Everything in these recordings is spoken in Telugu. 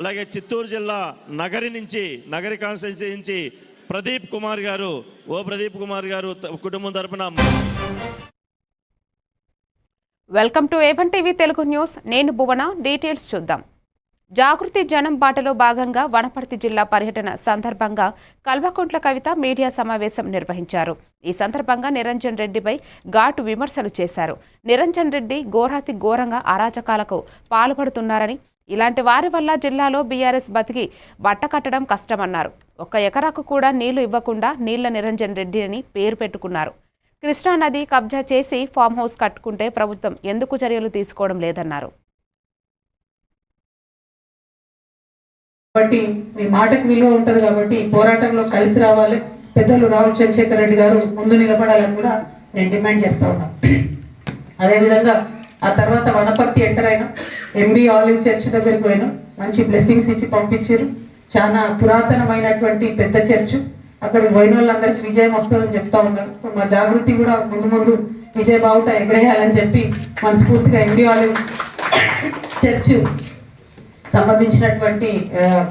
అలాగే చిత్తూరు జిల్లా నగరి నుంచి నగరి కాన్స్టిట్యూన్సీ నుంచి ప్రదీప్ కుమార్ గారు ఓ ప్రదీప్ కుమార్ గారు త- కుటుంబం తరపున welcome to A one TV Telugu news. నేను భువన డీటెయిల్స్ చూద్దాం. జాగృతి జనం బాటలో భాగంగా వనపర్తి జిల్లా పర్యటన సందర్భంగా కల్వకుంట్ల కవిత మీడియా సమావేశం నిర్వహించారు. ఈ సందర్భంగా నిరంజన్ రెడ్డిపై ఘాటు విమర్శలు చేశారు. నిరంజన్ రెడ్డి ఘోరాతి ఘోరంగా అరాచకాలకు పాల్పడుతున్నారని ఇలాంటి వారి వల్ల జిల్లాలో బీఆర్ఎస్ బతికి బట్టకట్టడం కష్టమన్నారు. ఒక్క ఎకరాకు కూడా నీళ్ళు ఇవ్వకుండా నీళ్ళ నిరంజన్ రెడ్డి అని పేరు పెట్టుకున్నారు. కృష్ణానది కబ్జా చేసి ఫామ్ హౌస్ కట్టుకుంటే ప్రభుత్వం ఎందుకు చర్యలు తీసుకోవడం లేదన్నారు. కాబట్టి మీ మాటకు విలువ ఉంటది కాబట్టి ఈ పోరాటంలో కలిసి రావాలి. పెద్దలు రాహుల్ చంద్రశేఖర్ రెడ్డి గారు ముందు నిలబడాలని కూడా నేను డిమాండ్ చేస్తా ఉన్నాను అదేవిధంగా ఆ తర్వాత వనపర్తి ఎంటర్ అయినా ఎంబీ ఆలివ్ చర్చ్ దగ్గరికి పోయినా మంచి బ్లెస్సింగ్స్ ఇచ్చి పంపించారు. చాలా పురాతనమైనటువంటి పెద్ద చర్చ్ అక్కడ పోయిన వాళ్ళందరికీ విజయం వస్తుందని చెప్తా ఉన్నారు. సో మా జాగృతి కూడా ముందు ముందు విజయ బావుట ఎగరేయాలని చెప్పి మనస్ఫూర్తిగా ఎంబీ ఆలివ్ చర్చ్ సంబంధించినటువంటి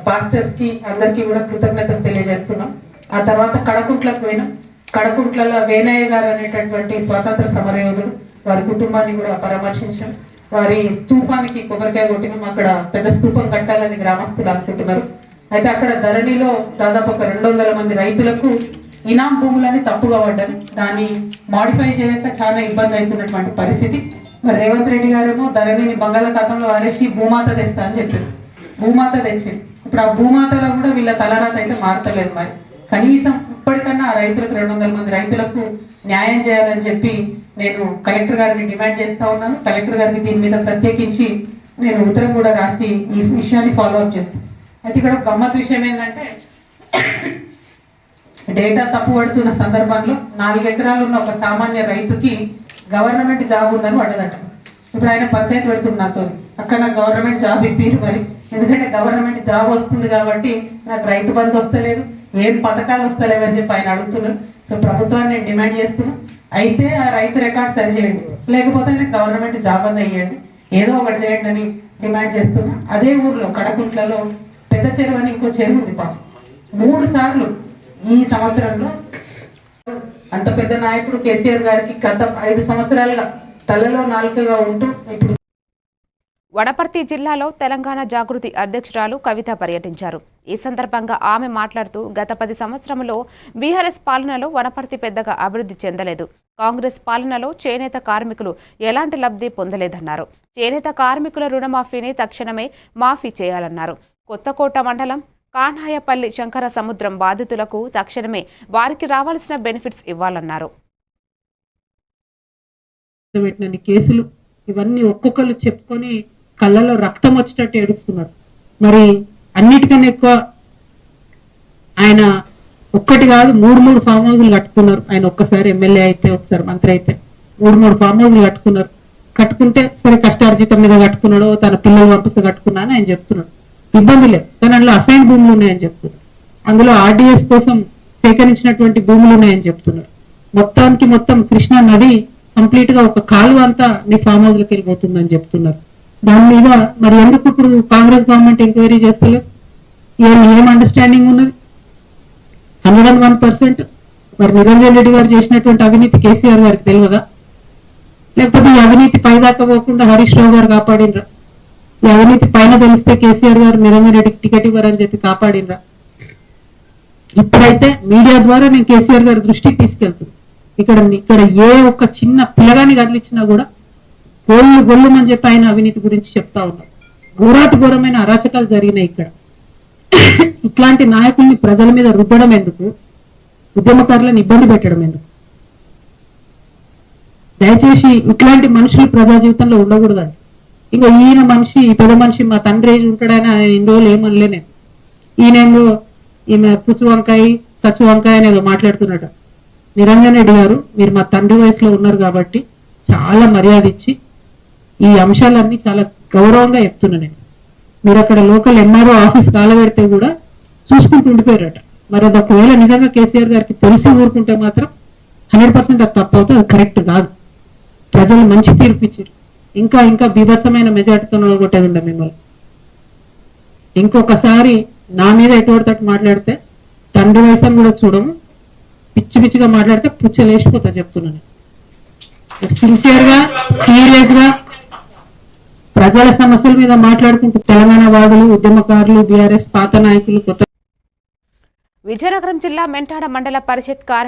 పాస్టర్స్కి అందరికీ కూడా కృతజ్ఞతలు తెలియజేస్తున్నాం. ఆ తర్వాత కడకుంట్లకు పోయినాం కడకుంట్లలో వేనయ్య గారు అనేటటువంటి స్వాతంత్ర సమరయోధుడు వారి కుటుంబాన్ని కూడా పరామర్శించాం వారి స్తూపానికి కొబ్బరికాయ కొట్టినాం అక్కడ పెద్ద స్తూపం కట్టాలని గ్రామస్తులు అనుకుంటున్నారు. అయితే అక్కడ ధరణిలో దాదాపు ఒక రెండు వందల మంది రైతులకు ఇనాం భూములని తప్పుగా పడ్డాను దాన్ని మాడిఫై చేయక చాలా ఇబ్బంది అవుతున్నటువంటి పరిస్థితి. మరి రేవంత్ రెడ్డి గారేమో ధరణిని బంగాళాఖాతంలో వారేసి భూమాత తెస్తా అని చెప్పారు. భూమాత తెచ్చింది. ఇప్పుడు ఆ భూమాతలో కూడా వీళ్ళ తలరాత అయితే మారతలేదు మరి. కనీసం ఇప్పటికన్నా ఆ రైతులకు రెండు వందల మంది రైతులకు న్యాయం చేయాలని చెప్పి నేను కలెక్టర్ గారిని డిమాండ్ చేస్తా ఉన్నాను. కలెక్టర్ గారికి దీని మీద ప్రత్యేకించి నేను ఉత్తరం కూడా రాసి ఈ విషయాన్ని ఫాలో అప్ చేస్తాను. అయితే ఇక్కడ ఒక గమ్మత్ విషయం ఏంటంటే డేటా తప్పు పడుతున్న సందర్భంలో నాలుగు ఎకరాలు ఉన్న ఒక సామాన్య రైతుకి గవర్నమెంట్ జాబ్ ఉందని పడ్డదట. ఇప్పుడు ఆయన పంచాయతీ పెడుతుంది నాతో అక్కడ నాకు గవర్నమెంట్ జాబ్ ఇప్పిరు మరి. ఎందుకంటే గవర్నమెంట్ జాబ్ వస్తుంది కాబట్టి నాకు రైతు బంధు వస్తలేదు ఏం పథకాలు వస్తలేవు అని చెప్పి ఆయన అడుగుతున్నారు. సో ప్రభుత్వాన్ని నేను డిమాండ్ చేస్తున్నాను అయితే ఆ రైతు రికార్డ్ సరి చేయండి. లేకపోతే ఆయనకు గవర్నమెంట్ జాబ్ అంతా ఇవ్వండి ఏదో ఒకటి చేయండి అని డిమాండ్ చేస్తున్నా. అదే ఊర్లో కడకుంట్లలో పెద్ద చెరువు అని ఇంకో చెరువు ఉంది పాపం. మూడు సార్లు ఈ సంవత్సరంలో అంత పెద్ద నాయకుడు కేసీఆర్ గారికి గత ఐదు సంవత్సరాలుగా తలలో నాలుకగా ఉంటూ ఇప్పుడు వడపర్తి జిల్లాలో తెలంగాణ జాగృతి అధ్యక్షురాలు కవిత పర్యటించారు. ఈ సందర్భంగా ఆమె మాట్లాడుతూ గత పది సంవత్సరంలో బీఆర్ఎస్ పాలనలో వనపర్తి పెద్దగా అభివృద్ధి చెందలేదు. కాంగ్రెస్ పాలనలో చేనేత కార్మికులు ఎలాంటి లబ్ధి పొందలేదన్నారు. చేనేత కార్మికుల రుణమాఫీని తక్షణమే మాఫీ చేయాలన్నారు. కొత్తకోట మండలం కాన్హాయపల్లి శంకర సముద్రం బాధితులకు తక్షణమే వారికి రావాల్సిన బెనిఫిట్స్ ఇవ్వాలన్నారు. కేసులు ఇవన్నీ ఒక్కొక్కరు చెప్పుకొని కళ్ళలో రక్తం వచ్చేటట్టు ఏడుస్తున్నారు. మరి అన్నిటికన్నా ఎక్కువ ఆయన ఒక్కటి కాదు మూడు మూడు ఫామ్ హౌజులు కట్టుకున్నారు. ఆయన ఒక్కసారి ఎమ్మెల్యే అయితే ఒకసారి మంత్రి అయితే మూడు మూడు ఫామ్ హౌజులు కట్టుకున్నారు. కట్టుకుంటే సరే కష్టార్జితం మీద కట్టుకున్నాడో తన పిల్లలు పంపిస్తే కట్టుకున్నా అని ఆయన చెప్తున్నాడు. ఇబ్బంది లేదు. కానీ అందులో అసైన్ భూములు ఉన్నాయని చెప్తున్నారు అందులో ఆర్డీఎస్ కోసం సేకరించినటువంటి భూములు ఉన్నాయని చెప్తున్నారు మొత్తానికి మొత్తం కృష్ణా నది కంప్లీట్గా ఒక కాలువ అంతా మీ ఫామ్ హౌస్ లకి వెళ్ళిపోతుందని చెప్తున్నారు. దాని మీద మరి ఎందుకు ఇప్పుడు కాంగ్రెస్ గవర్నమెంట్ ఎంక్వైరీ చేస్తలేదు? ఏం ఏం అండర్స్టాండింగ్ ఉన్నది? హండ్రెడ్ అండ్ వన్ పర్సెంట్ మరి నిరంజన్ రెడ్డి గారు చేసినటువంటి అవినీతి కేసీఆర్ గారికి తెలియదా? లేకపోతే ఈ అవినీతి పైదాకా పోకుండా హరీష్ రావు గారు కాపాడినరా? ఈ అవినీతి పైన తెలిస్తే కేసీఆర్ గారు నిరంజన్ రెడ్డికి టికెట్ ఇవ్వరని చెప్పి కాపాడినరా? ఇప్పుడైతే మీడియా ద్వారా నేను కేసీఆర్ గారి దృష్టికి తీసుకెళ్తున్నాను ఇక్కడ ఇక్కడ ఏ ఒక్క చిన్న పిల్లగాని కదిలిచ్చినా కూడా గొల్లు గొల్లుమని చెప్పి ఆయన అవినీతి గురించి చెప్తా ఉన్నారు ఘోరాతి ఘోరమైన అరాచకాలు జరిగినాయి ఇక్కడ. ఇట్లాంటి నాయకుల్ని ప్రజల మీద రుద్దడం ఎందుకు? ఉద్యమకారులను ఇబ్బంది పెట్టడం ఎందుకు? దయచేసి ఇట్లాంటి మనుషులు ప్రజా జీవితంలో ఉండకూడదండి. ఇంకా ఈయన మనిషి ఈ పెద్ద మనిషి మా తండ్రి ఏజ్ ఉంటాడని ఆయన ఇన్ని రోజులు ఏమనలే నేను. ఈయనేమో ఈమె పుచ్చు వంకాయ సచ్చు వంకాయ అనేది మాట్లాడుతున్నట నిరంజన్ రెడ్డి గారు మీరు మా తండ్రి వయసులో ఉన్నారు కాబట్టి చాలా మర్యాద ఇచ్చి ఈ అంశాలన్నీ చాలా గౌరవంగా చెప్తున్నా నేను. మీరు అక్కడ లోకల్ ఎంఆర్ఓ ఆఫీస్ కాలబెడితే కూడా చూసుకుంటూ ఉండిపోయారట. మరి అది ఒకవేళ నిజంగా కేసీఆర్ గారికి తెలిసి ఊరుకుంటే మాత్రం హండ్రెడ్ పర్సెంట్ అది తప్పవుతే అది కరెక్ట్ కాదు. ప్రజలు మంచి తీర్పు ఇచ్చారు. ఇంకా ఇంకా బీభత్సమైన మెజార్టీతో కొట్టేది మిమ్మల్ని. ఇంకొకసారి నా మీద ఎటువంటి తట్టు మాట్లాడితే తండ్రి వయసం కూడా చూడము. పిచ్చి పిచ్చిగా మాట్లాడితే పుచ్చ లేచిపోతా చెప్తున్నాను సిన్సియర్ సీరియస్గా ప్రజల సమస్యల మీద మాట్లాడుతుంటే తెలంగాణ వాదులు ఉద్యమకారులు బీఆర్ఎస్ పాత నాయకులు కొత్త విజయనగరం జిల్లా మెంటాడ మండల పరిషత్ కార్య